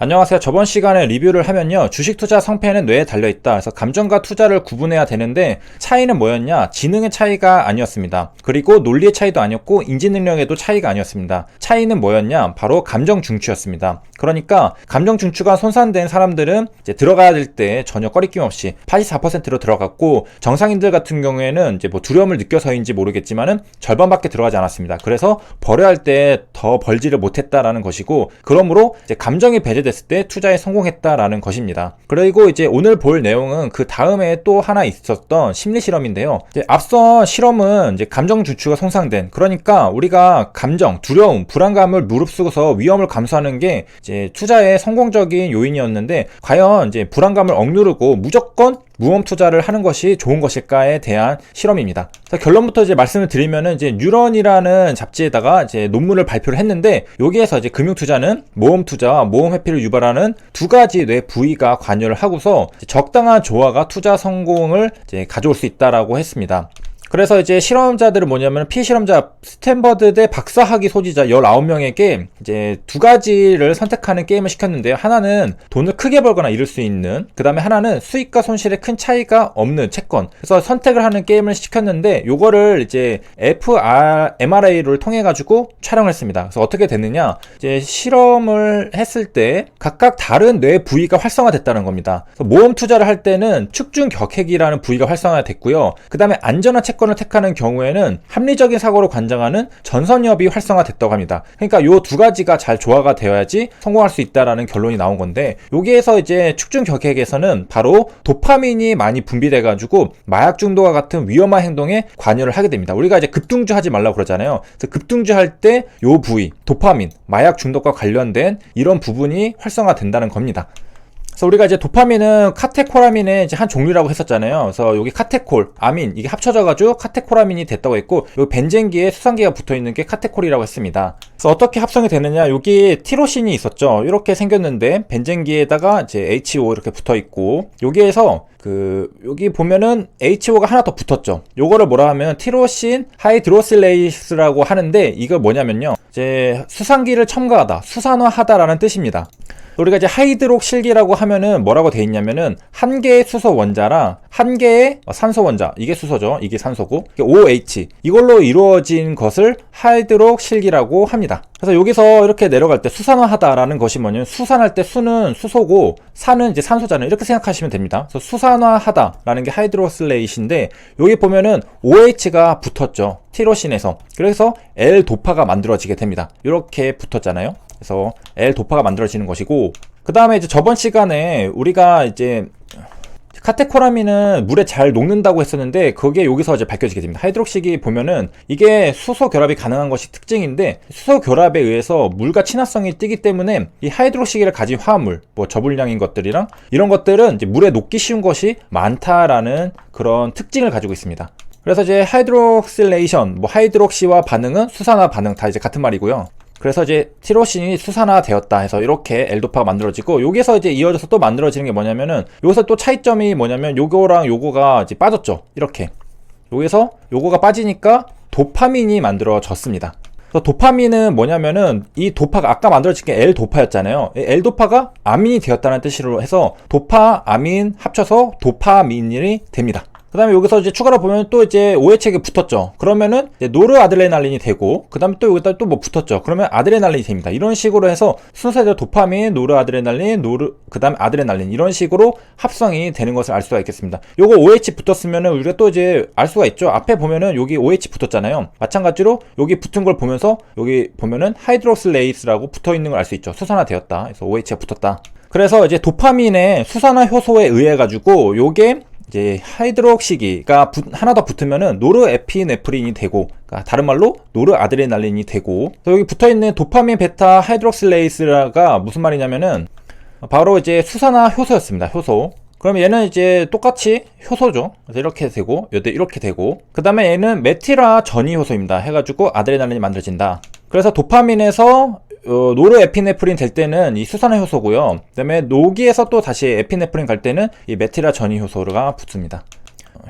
안녕하세요. 저번 시간에 리뷰를 하면요. 주식 투자 성패는 뇌에 달려있다. 그래서 감정과 투자를 구분해야 되는데 차이는 뭐였냐? 지능의 차이가 아니었습니다. 그리고 논리의 차이도 아니었고 인지 능력에도 차이가 아니었습니다. 차이는 뭐였냐? 바로 감정 중추였습니다. 그러니까 감정 중추가 손상된 사람들은 이제 들어가야 될 때 전혀 꺼리낌 없이 84%로 들어갔고 정상인들 같은 경우에는 이제 뭐 두려움을 느껴서인지 모르겠지만은 절반밖에 들어가지 않았습니다. 그래서 벌어야 할 때 더 벌지를 못했다라는 것이고 그러므로 이제 감정이 배제 됐을 때 투자에 성공했다라는 것입니다. 그리고 이제 오늘 볼 내용은 그 다음에 또 하나 있었던 심리 실험인데요. 앞서 실험은 이제 감정 주추가 손상된 그러니까 우리가 감정, 두려움, 불안감을 무릅쓰고서 위험을 감수하는 게 이제 투자의 성공적인 요인이었는데 과연 이제 불안감을 억누르고 무조건 무험 투자를 하는 것이 좋은 것일까에 대한 실험입니다. 결론부터 이제 말씀을 드리면은 이제 뉴런이라는 잡지에다가 이제 논문을 발표를 했는데 여기에서 이제 금융 투자는 모험 투자와 모험 회피를 유발하는 두 가지 뇌 부위가 관여를 하고서 적당한 조화가 투자 성공을 이제 가져올 수 있다라고 했습니다. 그래서 이제 실험자들은 뭐냐면 피실험자 스탠버드대 박사학위 소지자 19명에게 이제 두 가지를 선택하는 게임을 시켰는데요. 하나는 돈을 크게 벌거나 잃을 수 있는, 그 다음에 하나는 수익과 손실에 큰 차이가 없는 채권. 그래서 선택을 하는 게임을 시켰는데 요거를 이제 FR, MRA를 통해 가지고 촬영을 했습니다. 그래서 어떻게 됐느냐? 이제 실험을 했을 때 각각 다른 뇌 부위가 활성화됐다는 겁니다. 모험 투자를 할 때는 축중 격핵이라는 부위가 활성화됐고요. 그 다음에 안전한 채권 채권을 택하는 경우에는 합리적인 사고로 관장하는 전선협이 활성화됐다고 합니다. 그러니까 요 두 가지가 잘 조화가 되어야지 성공할 수 있다라는 결론이 나온 건데 여기에서 이제 축중 격핵에서는 바로 도파민이 많이 분비돼 가지고 마약 중독과 같은 위험한 행동에 관여를 하게 됩니다. 우리가 이제 급등주 하지 말라고 그러잖아요. 그래서 급등주 할 때 요 부위 도파민 마약 중독과 관련된 이런 부분이 활성화된다는 겁니다. 그래서 우리가 이제 도파민은 카테코라민의 이제 한 종류라고 했었잖아요. 그래서 여기 카테콜, 아민 이게 합쳐져가지고 카테코라민이 됐다고 했고 여기 벤젠기에 수산기가 붙어 있는 게 카테콜이라고 했습니다. 그래서 어떻게 합성이 되느냐? 여기 티로신이 있었죠. 이렇게 생겼는데 벤젠기에다가 이제 HO 이렇게 붙어 있고 여기에서 그 여기 보면은 HO가 하나 더 붙었죠. 요거를 뭐라 하면 티로신 하이드로실레이스라고 하는데 이거 뭐냐면요. 이제 수산기를 첨가하다, 수산화하다라는 뜻입니다. 우리가 이제 하이드록 실기라고 하면은 뭐라고 돼 있냐면은 한 개의 수소 원자랑 한 개의 산소 원자. 이게 수소죠. 이게 산소고. OH 이걸로 이루어진 것을 하이드록 실기라고 합니다 그래서 여기서 이렇게 내려갈 때 수산화하다라는 것이 뭐냐면 수산할 때 수는 수소고 산은 이제 산소잖아요. 이렇게 생각하시면 됩니다. 그래서 수산화하다라는 게 하이드로슬레이트인데 여기 보면은 OH가 붙었죠. 티로신에서. 그래서 L 도파가 만들어지게 됩니다. 이렇게 붙었잖아요. 그래서 L 도파가 만들어지는 것이고 그 다음에 이제 저번 시간에 우리가 이제 카테코라민은 물에 잘 녹는다고 했었는데 그게 여기서 이제 밝혀지게 됩니다. 하이드록식이 보면은 이게 수소 결합이 가능한 것이 특징인데 수소 결합에 의해서 물과 친화성이 뛰기 때문에 이 하이드록시기를 가진 화합물, 뭐 저분량인 것들이랑 이런 것들은 이제 물에 녹기 쉬운 것이 많다라는 그런 특징을 가지고 있습니다. 그래서 이제 하이드록실레이션, 뭐 하이드록시와 반응은 수산화 반응 다 이제 같은 말이고요. 그래서 이제 티로신이 수산화 되었다 해서 이렇게 엘도파가 만들어지고 여기서 이제 이어져서 또 만들어지는 게 뭐냐면은 여기서 또 차이점이 뭐냐면 요거랑 요거가 이제 빠졌죠 이렇게 여기서 요거가 빠지니까 도파민이 만들어졌습니다 그래서 도파민은 뭐냐면은 이 도파가 아까 만들어진 게 L-도파였잖아요. L-도파가 아민이 되었다는 뜻으로 해서 도파, 아민 합쳐서 도파민이 됩니다. 그 다음에 여기서 이제 추가로 보면 또 이제 OH에게 붙었죠. 그러면은 노르 아드레날린이 되고, 그 다음에 또 여기다 또 뭐 붙었죠. 그러면 아드레날린이 됩니다. 이런 식으로 해서 순서대로 도파민, 노르 아드레날린, 노르, 그 다음에 아드레날린 이런 식으로 합성이 되는 것을 알 수가 있겠습니다. 요거 OH 붙었으면은 우리가 또 이제 알 수가 있죠. 앞에 보면은 여기 OH 붙었잖아요. 마찬가지로 여기 붙은 걸 보면서 여기 보면은 하이드로슬레이스라고 붙어 있는 걸 알 수 있죠. 수산화 되었다. 그래서 OH가 붙었다. 그래서 이제 도파민의 수산화 효소에 의해 가지고 요게 이제 하이드록시기가 하나 더 붙으면은 노르에피네프린이 되고 그러니까 다른 말로 노르아드레날린이 되고 여기 붙어 있는 도파민 베타 하이드록실레이스가 무슨 말이냐면은 바로 이제 수산화 효소였습니다 효소. 그럼 얘는 이제 똑같이 효소죠. 그래서 이렇게 되고 여기 이렇게 되고. 그 다음에 얘는 메티라 전이 효소입니다. 해가지고 아드레날린이 만들어진다. 그래서 도파민에서 어, 노르에피네프린 될 때는 이 수산화 효소고요. 그다음에 노기에서 또 다시 에피네프린 갈 때는 이 메티라 전이 효소가 붙습니다.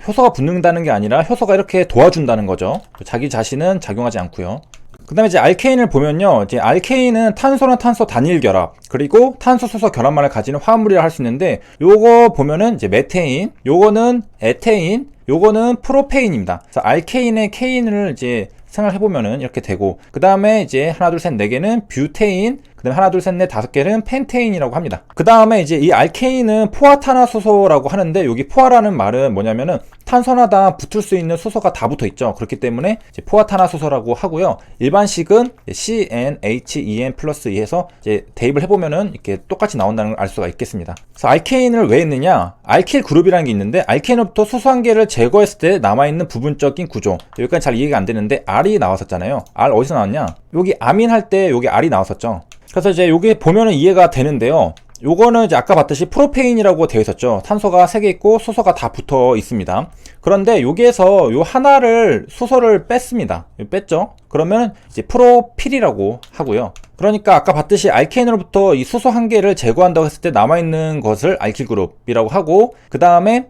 효소가 붙는다는 게 아니라 효소가 이렇게 도와준다는 거죠. 자기 자신은 작용하지 않고요. 그 다음에 이제 알케인을 보면요. 이제 알케인은 탄소나 탄소 단일 결합, 그리고 탄소 수소 결합만을 가지는 화합물이라 할 수 있는데, 요거 보면은 이제 메테인, 요거는 에테인, 요거는 프로페인입니다. 그래서 알케인의 케인을 이제 생각해보면은 이렇게 되고, 그 다음에 이제 하나, 둘, 셋, 네 개는 뷰테인, 그 다음에 하나, 둘, 셋, 넷, 다섯 개는 펜테인이라고 합니다. 그 다음에 이제 이 알케인은 포화탄화수소라고 하는데, 여기 포화라는 말은 뭐냐면은 탄소나 다 붙을 수 있는 수소가 다 붙어 있죠. 그렇기 때문에 포화탄화수소라고 하고요. 일반식은 CnHen 플러스 2해서 이제 대입을 해보면은 이렇게 똑같이 나온다는 걸 알 수가 있겠습니다. 그래서 알케인을 왜 했느냐? 알킬 그룹이라는 게 있는데 알케인으로부터 수소 한 개를 제거했을 때 남아있는 부분적인 구조. 여기까지 잘 이해가 안 되는데 R이 나왔었잖아요. R 어디서 나왔냐? 여기 아민 할 때 여기 R이 나왔었죠. 그래서 이제 여기 보면은 이해가 되는데요. 요거는 이제 아까 봤듯이 프로페인이라고 되어 있었죠. 탄소가 3개 있고 수소가 다 붙어 있습니다. 그런데 여기에서 요 하나를 수소를 뺐습니다. 뺐죠? 그러면 이제 프로필이라고 하고요. 그러니까 아까 봤듯이 알케인으로부터 이 수소 한 개를 제거한다고 했을 때 남아있는 것을 알킬 그룹이라고 하고 그 다음에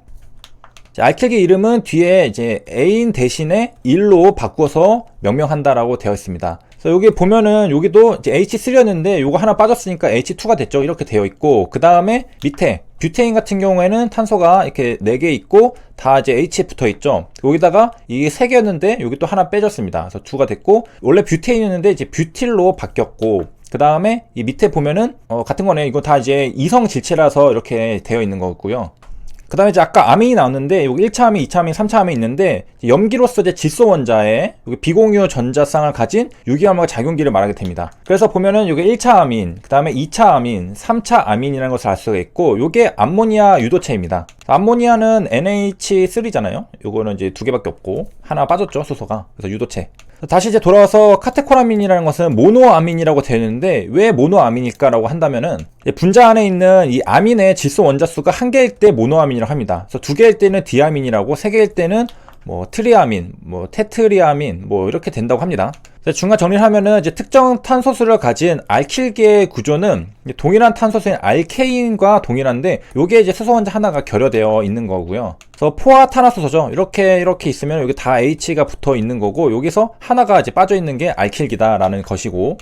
알킬의 이름은 뒤에 이제 애인 대신에 1로 바꿔서 명명한다라고 되어 있습니다. 그래서 여기 보면은 여기도 이제 H3였는데 요거 하나 빠졌으니까 H2가 됐죠. 이렇게 되어 있고 그 다음에 밑에 뷰테인 같은 경우에는 탄소가 이렇게 4개 있고 다 이제 H에 붙어 있죠. 여기다가 이게 3개였는데 여기 또 하나 빼졌습니다. 그래서 2가 됐고 원래 뷰테인이었는데 이제 뷰틸로 바뀌었고 그 다음에 이 밑에 보면은 어, 같은 거네. 이거 다 이제 이성 질체라서 이렇게 되어 있는 거고요. 그 다음에 이제 아까 아민이 나왔는데 여기 1차 아민, 2차 아민, 3차 아민 있는데 염기로서 이제 질소 원자에 여기 비공유 전자쌍을 가진 유기암과 작용기를 말하게 됩니다. 그래서 보면은 여기 1차 아민, 그 다음에 2차 아민, 3차 아민이라는 것을 알 수가 있고 요게 암모니아 유도체입니다. 암모니아는 NH3잖아요. 요거는 이제 두 개밖에 없고 하나 빠졌죠 수소가. 그래서 유도체. 다시 이제 돌아와서 카테코라민이라는 것은 모노아민이라고 되어 있는데 왜 모노아민일까라고 한다면은 분자 안에 있는 이 아민의 질소 원자 수가 한 개일 때 모노아민이라고 합니다. 그래서 두 개일 때는 디아민이라고 세 개일 때는 뭐 트리아민, 뭐 테트리아민 뭐 이렇게 된다고 합니다. 중간 정리를 하면은 이제 특정 탄소수를 가진 알킬계의 구조는 동일한 탄소수인 알케인과 동일한데 요게 이제 수소 원자 하나가 결여되어 있는 거고요. 그래서 포화탄화수소죠. 이렇게 이렇게 있으면 여기 다 H가 붙어 있는 거고 여기서 하나가 이제 빠져 있는 게 알킬기다라는 것이고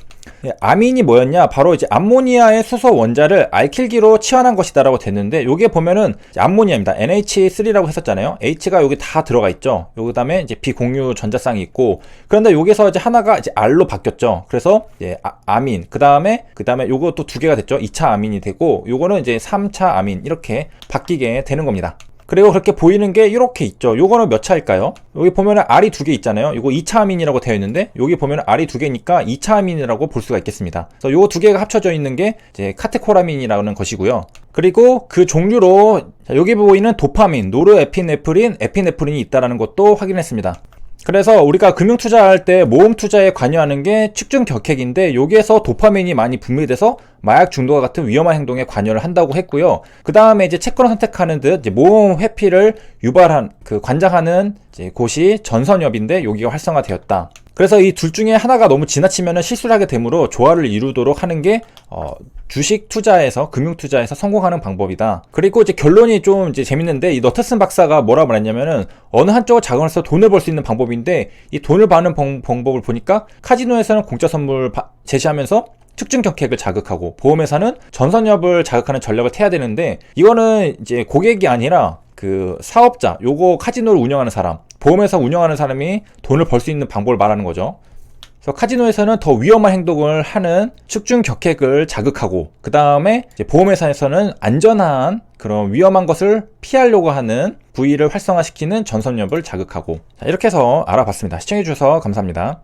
예, 아민이 뭐였냐? 바로 이제 암모니아의 수소 원자를 알킬기로 치환한 것이다라고 됐는데 요게 보면은 암모니아입니다. NH3라고 했었잖아요. H가 여기 다 들어가 있죠. 요 그다음에 이제 비공유 전자쌍이 있고 그런데 여기서 이제 하나가 이제 R로 바뀌었죠. 그래서 이제 아, 민 그다음에 그다음에 또두 개가 됐죠. 2차 아민이 되고 요거는 이제 3차 아민 이렇게 바뀌게 되는 겁니다. 그리고 그렇게 보이는 게 이렇게 있죠. 요거는 몇 차일까요? 여기 보면은 R이 두 개 있잖아요. 요거 2차 아민이라고 되어 있는데 여기 보면은 R이 두 개니까 2차 아민이라고 볼 수가 있겠습니다. 그래서 요거 두 개가 합쳐져 있는 게 이제 카테코라민이라는 것이고요. 그리고 그 종류로 여기 보이는 도파민, 노르에피네프린, 에피네프린이 있다라는 것도 확인했습니다. 그래서 우리가 금융 투자할 때 모험 투자에 관여하는 게 측중 격핵인데 여기에서 도파민이 많이 분비돼서 마약 중독과 같은 위험한 행동에 관여를 한다고 했고요. 그 다음에 이제 채권을 선택하는 듯 모험 회피를 유발한 그 관장하는 곳이 전선엽인데 여기가 활성화되었다. 그래서 이 둘 중에 하나가 너무 지나치면 실수를 하게 되므로 조화를 이루도록 하는 게 어, 주식 투자에서 금융 투자에서 성공하는 방법이다. 그리고 이제 결론이 좀 이제 재밌는데 이 너트슨 박사가 뭐라 말했냐면은 어느 한쪽을 써 돈을 벌 수 있는 방법인데 이 돈을 버는 방, 법을 보니까 카지노에서는 공짜 선물 바, 제시하면서 특정 격핵을 자극하고 보험회사는 전선협을 자극하는 전략을 태야 되는데 이거는 이제 고객이 아니라 그 사업자 요거 카지노를 운영하는 사람 보험회사 운영하는 사람이 돈을 벌 수 있는 방법을 말하는 거죠. 그래서 카지노에서는 더 위험한 행동을 하는 측중 격핵을 자극하고 그 다음에 보험회사에서는 안전한 그런 위험한 것을 피하려고 하는 부위를 활성화시키는 전선엽을 자극하고 이렇게 해서 알아봤습니다. 시청해주셔서 감사합니다.